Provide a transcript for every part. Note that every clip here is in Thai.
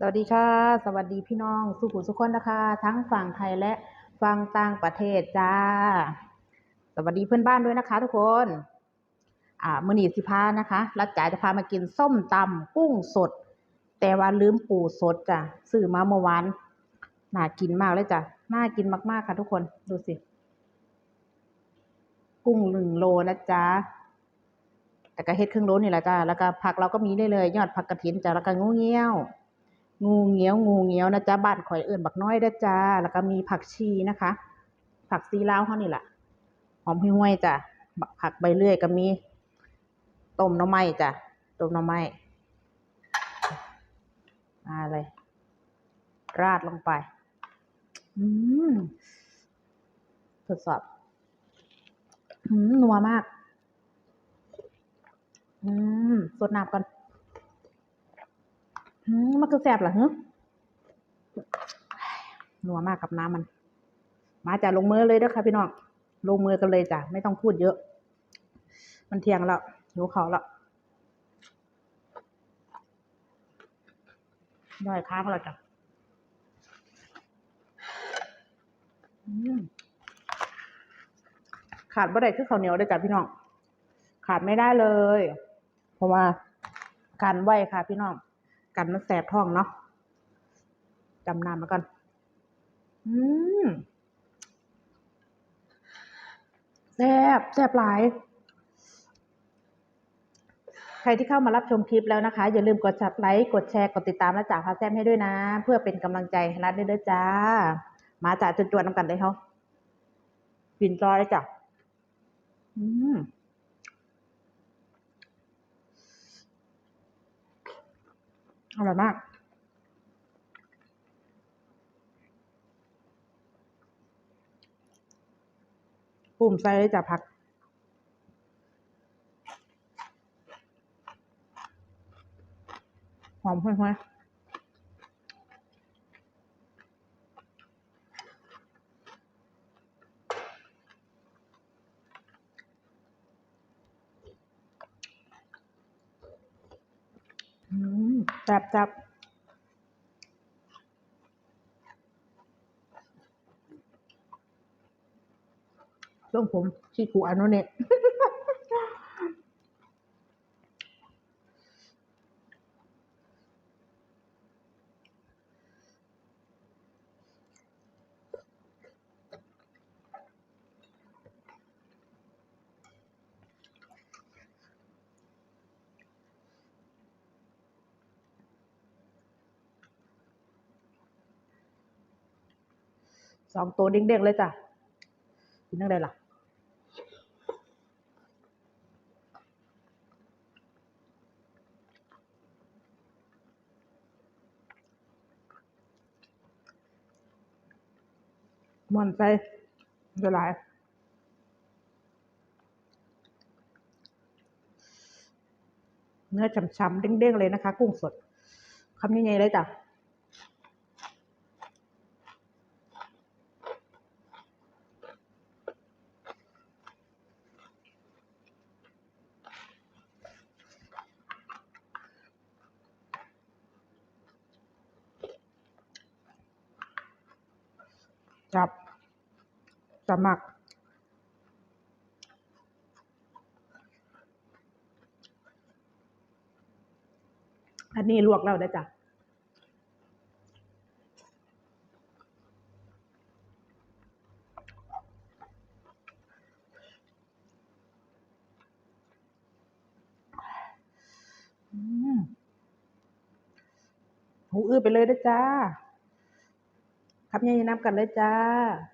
สวัสดีค่ะ สวัสดีพี่น้องสุขุสุขคนนะคะ ทั้งฝั่งไทยและฝั่งต่างประเทศจ้า สวัสดีเพื่อนบ้านด้วยนะคะ ทุกคน อ่ามือนีสิพานะคะรัดจ๋าจะพามากินส้มตำกุ้งสด แต่ว่าลืมปูสดจ้ะซื้อมาเมื่อวานน่ากินมากเลยจ้ะน่ากินมากๆค่ะ ทุกคนดูสิ กุ้งหนึ่งโลนะจ๊ะแต่ก็เฮ็ดครึ่งโลนี่แหละจ้าแล้วก็ผักเราก็มีได้เลย ยอดผักกระถินจ้าแล้วก็งูเงี้ยว งูเงี้ยวงูเงี้ยวนะจ๊ะบ้านข่อยเอิ้นบักน้อยเด้จ้า แล้วก็มีผักชีนะคะ ผักซีลาวเฮานี่แหละหอมห้วยๆจ้ะบักผักใบเลื่อยก็มีต้มน่อไม้จ้ะต้มน่อไม้มาเลย ราดลงไป อืมทดสอบ อืมนัวมาก อืมสดน้ำก่อน มันคือแสบเหรอฮึนัวมากกับน้ำมัน มาจ้ะลงมือเลยเด้อค่ะพี่น้อง ลงมือกันเลยจ้ะ ไม่ต้องพูดเยอะ มันเที่ยงแล้วหิวเขาวแล้วย่อยค้างแล้วจ้ะขาดบ่ได้คือข้าวเหนียวด้จ้ะพี่น้อง ขาดไม่ได้เลย เพราะว่ากันไว้ค่ะพี่น้อง กันมันแสบท้องเนาะจำนามมาก่อน อืมแซ่บแซ่บหลาย ใครที่เข้ามารับชมคลิปแล้วนะคะ อย่าลืมกดจับไลค์กดแชร์กดติดตามและจ่าพาแซมให้ด้วยนะ เพื่อเป็นกำลังใจให้รัดด้วยเด้อจ้า มาจ่าจวนๆน้ำกันเลยเขาปิ่นจอยจ้ะอืม อร่อยมาก ปุ่มใส่เลยจ้ะผัก หอมห้วยๆอื มแซ่บจับช่วงผมที่กูอันนั้นเนี่ย สองตัวเด้งๆเลยจ้ะกินนั่งได้ล่ะมันใจละลายเนื้อฉ่ำๆเด้งๆเลยนะคะ กุ้งสดคำยังไงเลยจ้ะ จับจมักอันนี้ลวกแล้วได้จ้ะอืมหูอื้อไปเลยเด้จ้า ครับยังนับกันเลยจ้า อ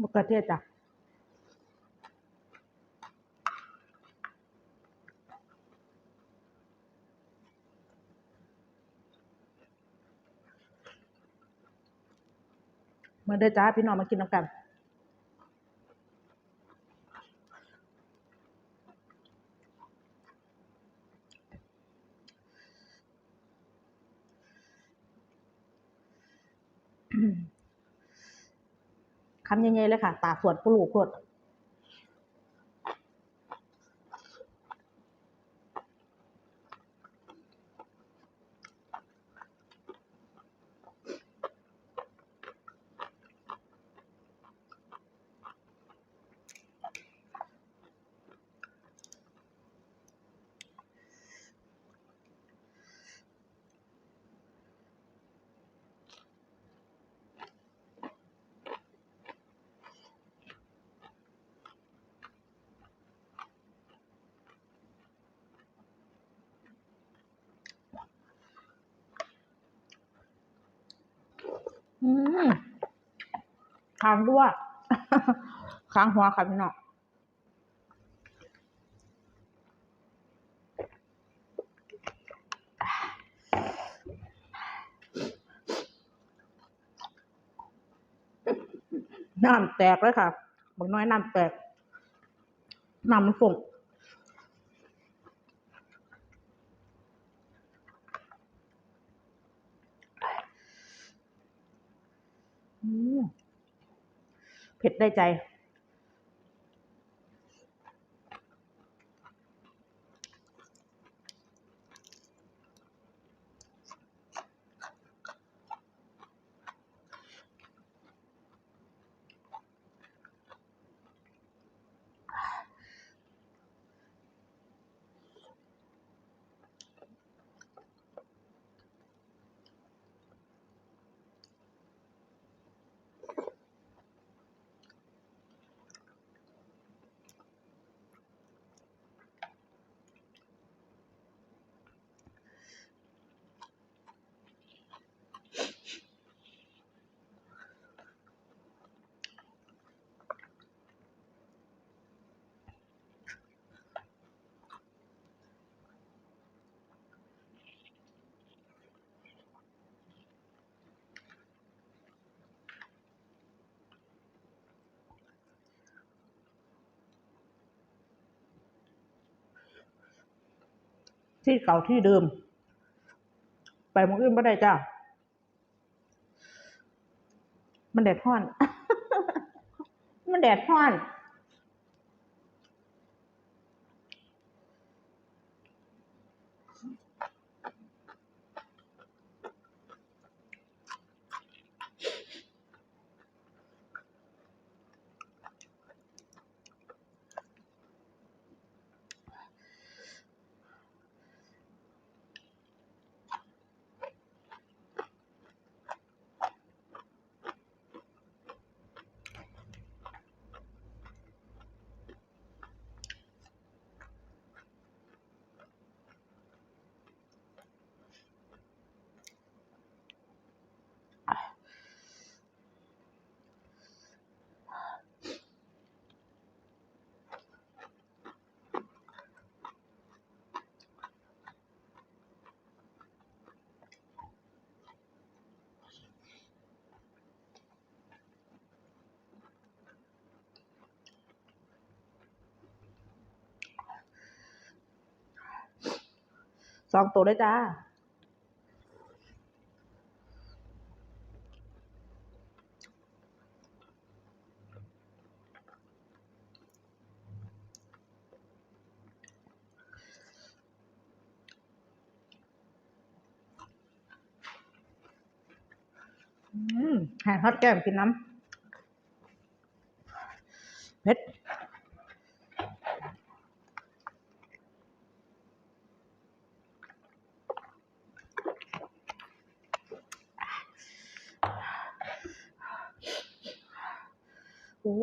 มะเขือเทศจ้ะมาเด้อจ้าพี่น้องมากินน้ำกัน คำใหญ่ๆเลยค่ะ ตาสวดปลูกวด ค้างด้วยค้างหัวค่ะพี่น้องน้ำแตกเลยค่ะบักน้อยน้ำแตกน้ำมันฝงอืม เผ็ดได้ใจ ที่เก่าที่เดิม ไปมองอื่นไม่ได้จ้ามันแดดห้อน มันแดดห้อน สองตัวเลยจ้าอืมแห่ทอดแก้มกินน้ำเผ็ด โอ้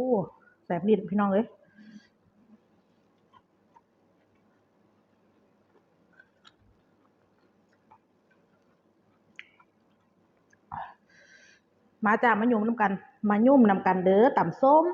แสบลิ้นพี่น้องเลยมมาจ้ามายุ่มน้ำกัน มายุ่มนำกันเด้อต่ำส้ม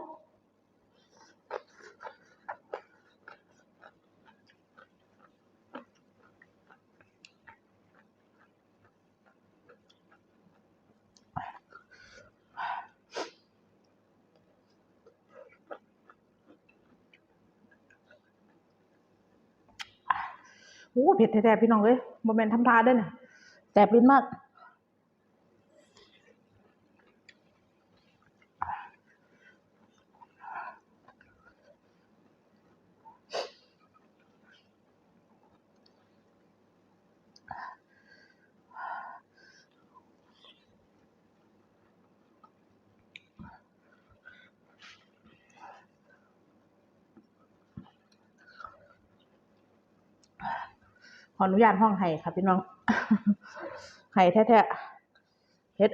โอ้เผ็ดแท้ๆพี่น้องเอ้ยโมเมนทำทาเด้วยเนี่ยแสบลิ้นมาก ข ออนุญาตห้องไห้ค่ะพี่น้องไห้แท้ๆเฮ็ด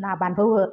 หน้าบานเพอเวอร์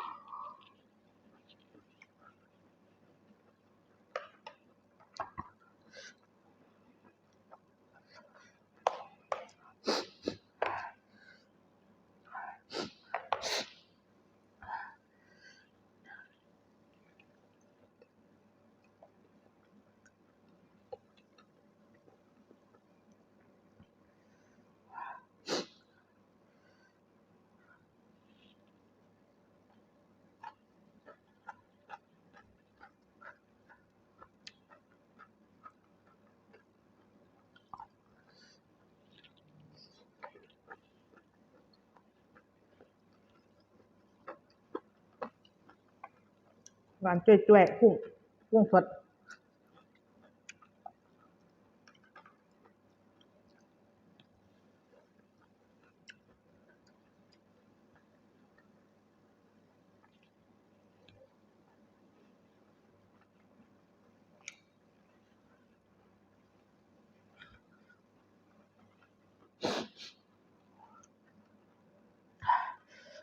หวานจุ้ยๆกุ้งกุ้งสด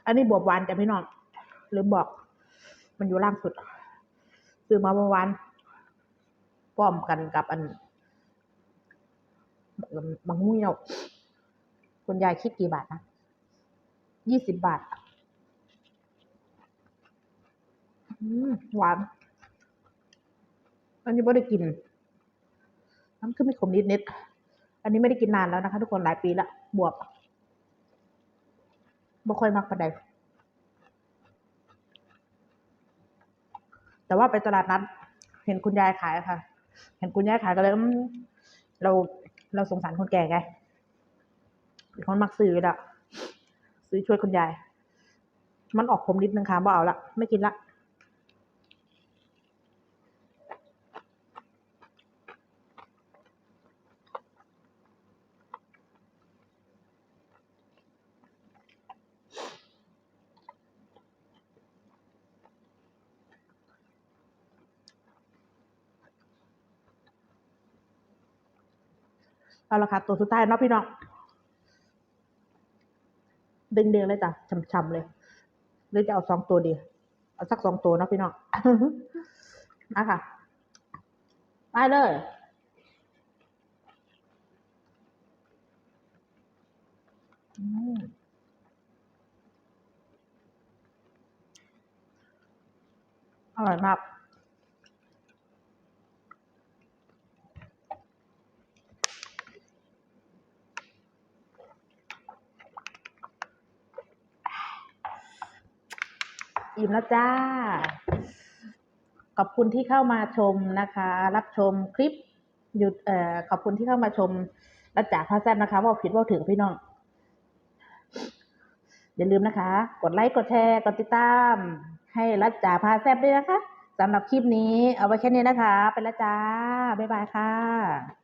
อันนี้บวบหวานจ้ะพี่น้องลืมบอก มันอยู่ล่างสุดซื้อมาเมื่อวานป้อมกันกับอันบางมุ้ยเอาคุณยายคิดกี่บาทนะยี่สิบบาทหวาน อันนี้ไม่ได้กินน้ำขึ้นไม่ขมนิดนิดๆอันนี้ไม่ได้กินนานแล้วนะคะ ทุกคนหลายปีละบวบบ่ค่อยมักปานใด แต่ว่าไปตลาดนัด เห็นคุณยายขายค่ะ เห็นคุณยายขายก็เลยเราเราสงสารคนแก่ไงเป็นคนมักซื้อละซื้อช่วยคุณยาย มันออกขมนิดนึงค่ะบ่เอาละไม่กินละ เอาละค่ะตัวสุดท้ายเนาะพี่น้องเด้งๆเลยจ้ะช่ำๆเลยหรือจะเอาสองตัวดี เอาสักสองตัวนะพี่น้องมาค่ะ ไปเลย อร่อยมาก อิ่มแล้วจ้า ขอบคุณที่เข้ามาชมนะคะ รับชมคลิปหยุดเอ่อขอบคุณที่เข้ามาชมรัจจ่าพาแซบนะคะ ว่าผิดว่าถึงพี่น้อง อย่าลืมนะคะ กดไลค์กดแชร์กดติดตาม ให้รัจจ่าพาแซบด้วยนะคะสำหรับคลิปนี้เอาไว้แค่นี้นะคะ ไปล้วจ้า บ๊ายบายค่ะ